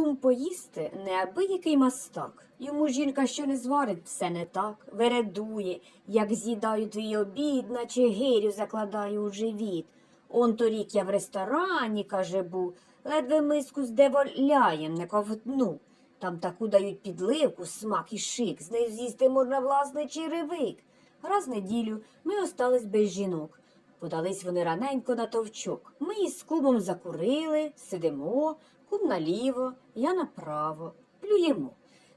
кум поїсти неабиякий мастак. Йому жінка, що не зварить, все не так, вередує, як з'їдаю твій обід, наче гирю закладаю у живіт. Он торік я в ресторані, каже, був, ледве миску з деволяєм не ковтну. Там таку дають підливку, смак і шик, з нею з'їсти можна власний черевик. Раз неділю ми остались без жінок. Подались вони раненько на товчок. Ми із кумом закурили, сидимо, кум наліво, я направо, плюємо.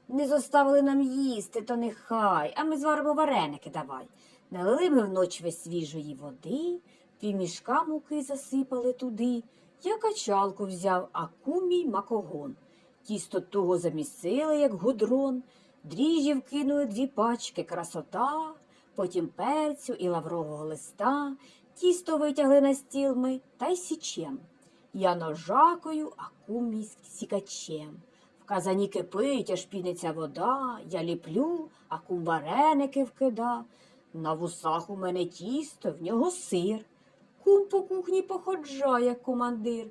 Не зоставили нам їсти, то нехай, а ми зваримо вареники давай. Налили ми вночі свіжої води, півмішка муки засипали туди. Я качалку взяв, а кумій макогон. Тісто туго замісили, як гудрон, дріжджів кинули дві пачки, красота, потім перцю і лаврового листа, тісто витягли на стіл ми та й січем. Я ножакою, а кумій сікачем. В казані кипить, аж піниться вода, я ліплю, а кум вареники вкида. На вусах у мене тісто, в нього сир. Кум по кухні походжає, командир.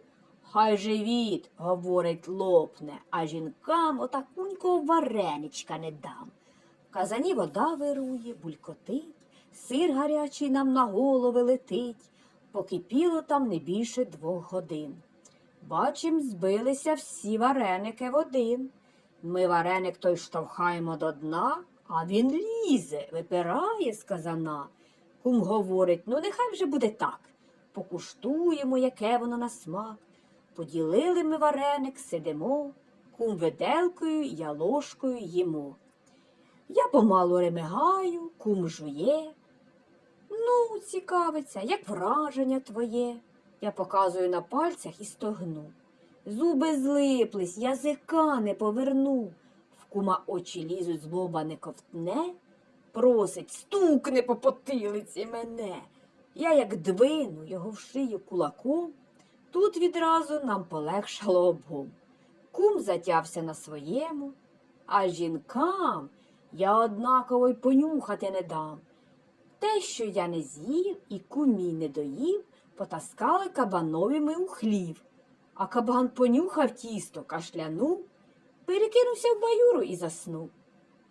Хай живіт, говорить, лопне, а жінкам отакунького вареничка не дам. В казані вода вирує, булькотить, сир гарячий нам на голови летить. Покипіло там не більше двох годин. Бачим, збилися всі вареники в один. Ми вареник той штовхаємо до дна, а він лізе, випирає з казана. Кум говорить, ну нехай вже буде так. Покуштуємо, яке воно на смак. Поділили ми вареник, сидимо, кум виделкою, я ложкою їмо. Я помалу ремигаю, кум жує. Ну, цікавиться, як враження твоє. Я показую на пальцях і стогну. Зуби злиплись, язика не поверну. В кума очі лізуть, злоба не ковтне. Просить, стукне по потилиці мене. Я як двину його в шию кулаком. Тут відразу нам полегшало обом. Кум затявся на своєму, а жінкам я однаково й понюхати не дам. Те, що я не з'їв і кумі не доїв, потаскали кабанові ми у хлів. А кабан понюхав тісто, кашлянув, перекинувся в баюру і заснув.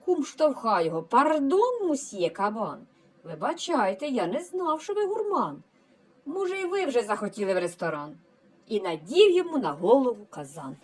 Кум штовхає його, пардон, мусьє кабан. Вибачайте, я не знав, що ви гурман. Може, і ви вже захотіли в ресторан. І надів йому на голову казан.